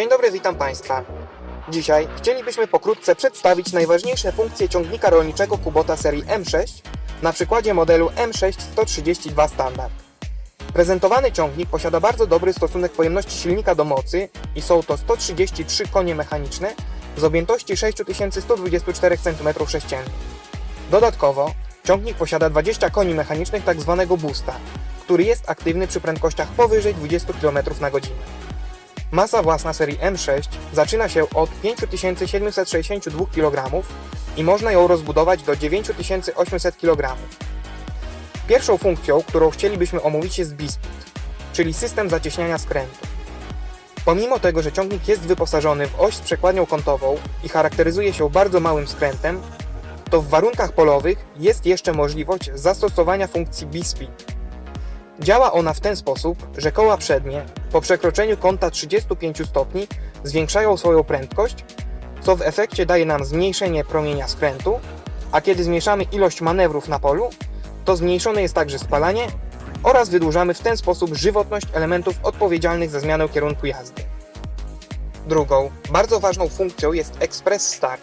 Dzień dobry, witam Państwa. Dzisiaj chcielibyśmy pokrótce przedstawić najważniejsze funkcje ciągnika rolniczego Kubota serii M6 na przykładzie modelu M6 132 Standard. Prezentowany ciągnik posiada bardzo dobry stosunek pojemności silnika do mocy i są to 133 konie mechaniczne z objętości 6124 cm3. Dodatkowo ciągnik posiada 20 koni mechanicznych tzw. boosta, który jest aktywny przy prędkościach powyżej 20 km na godzinę. Masa własna serii M6 zaczyna się od 5762 kg i można ją rozbudować do 9800 kg. Pierwszą funkcją, którą chcielibyśmy omówić jest Bispeed, czyli system zacieśniania skrętu. Pomimo tego, że ciągnik jest wyposażony w oś z przekładnią kątową i charakteryzuje się bardzo małym skrętem, to w warunkach polowych jest jeszcze możliwość zastosowania funkcji B-Speed. Działa ona w ten sposób, że koła przednie po przekroczeniu kąta 35 stopni zwiększają swoją prędkość, co w efekcie daje nam zmniejszenie promienia skrętu, a kiedy zmniejszamy ilość manewrów na polu, to zmniejszone jest także spalanie oraz wydłużamy w ten sposób żywotność elementów odpowiedzialnych za zmianę kierunku jazdy. Drugą, bardzo ważną funkcją jest Express Start.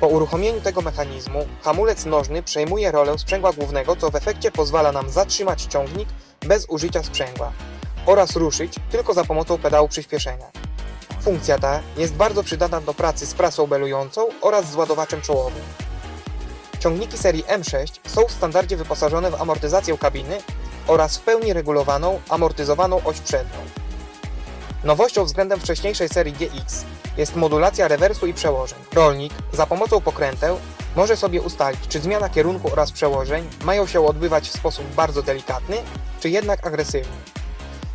Po uruchomieniu tego mechanizmu hamulec nożny przejmuje rolę sprzęgła głównego, co w efekcie pozwala nam zatrzymać ciągnik bez użycia sprzęgła oraz ruszyć tylko za pomocą pedału przyspieszenia. Funkcja ta jest bardzo przydatna do pracy z prasą belującą oraz z ładowaczem czołowym. Ciągniki serii M6 są w standardzie wyposażone w amortyzację kabiny oraz w pełni regulowaną, amortyzowaną oś przednią. Nowością względem wcześniejszej serii GX jest modulacja rewersu i przełożeń. Rolnik za pomocą pokręteł może sobie ustalić, czy zmiana kierunku oraz przełożeń mają się odbywać w sposób bardzo delikatny, czy jednak agresywny.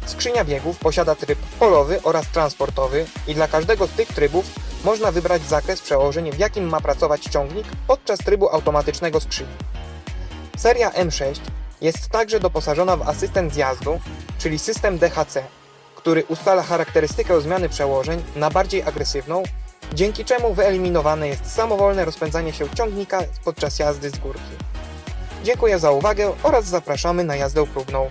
Skrzynia biegów posiada tryb polowy oraz transportowy i dla każdego z tych trybów można wybrać zakres przełożeń, w jakim ma pracować ciągnik podczas trybu automatycznego skrzyni. Seria M6 jest także doposażona w asystent zjazdu, czyli system DHC, który ustala charakterystykę zmiany przełożeń na bardziej agresywną, dzięki czemu wyeliminowane jest samowolne rozpędzanie się ciągnika podczas jazdy z górki. Dziękuję za uwagę oraz zapraszamy na jazdę próbną.